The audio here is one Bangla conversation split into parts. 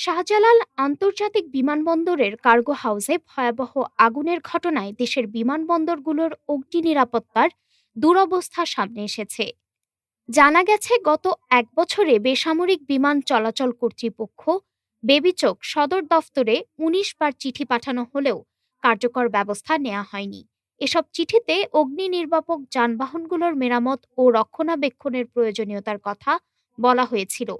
শাহজালাল আন্তর্জাতিক বিমানবন্দরের কার্গো হাউসে ভয়াবহ আগুনের ঘটনায় দেশের বিমানবন্দরগুলোর অগ্নি নিরাপত্তার দুরবস্থা সামনে এসেছে। জানা গেছে, গত এক বছরে বেসামরিক বিমান চলাচল কর্তৃপক্ষ বেবিচোক সদর দফতরে ১৯ বার চিঠি পাঠানো হলেও কার্যকর ব্যবস্থা নেওয়া হয়নি। এসব চিঠিতে অগ্নি নির্বাপক যানবাহনগুলোর মেরামত ও রক্ষণাবেক্ষণের প্রয়োজনীয়তার কথা বলা হয়েছিল।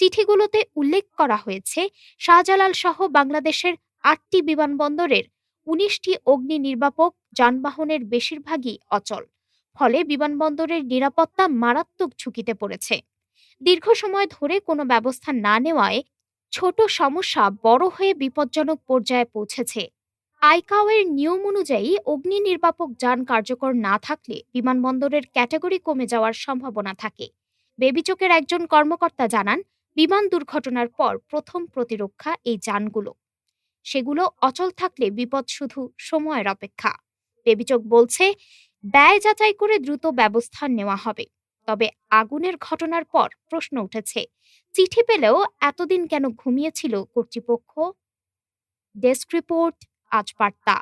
চিঠিগুলোতে উল্লেখ করা হয়েছে, শাহজালাল সহ বাংলাদেশের আটটি বিমানবন্দরের উনিশটি অগ্নি নির্বাপক যানবাহনের বেশিরভাগই অচল, ফলে বিমানবন্দরের নিরাপত্তা মারাত্মক ঝুঁকিতে পড়েছে। দীর্ঘ সময় ধরে কোনো ব্যবস্থা না নেওয়ায় ছোট সমস্যা বড় হয়ে বিপজ্জনক পর্যায়ে পৌঁছেছে। আইকাওয়ের নিয়ম অনুযায়ী অগ্নি নির্বাপক যান কার্যকর না থাকলে বিমানবন্দরের ক্যাটাগরি কমে যাওয়ার সম্ভাবনা থাকে। বেবিচোকের একজন কর্মকর্তা জানান বিমান দুর্ঘটনার পর প্রথম প্রতিরক্ষা এই যানগুলো। সেগুলো অচল থাকলে বিপদ শুধু সময়ের অপেক্ষা। বেবিচোক বলছে, ব্যয় যাচাই করে দ্রুত ব্যবস্থা নেওয়া হবে। তবে আগুনের ঘটনার পর প্রশ্ন উঠেছে, চিঠি পেলেও এতদিন কেন ঘুমিয়েছিল কর্তৃপক্ষ? ডেস্ক রিপোর্ট, আজ বার্তা।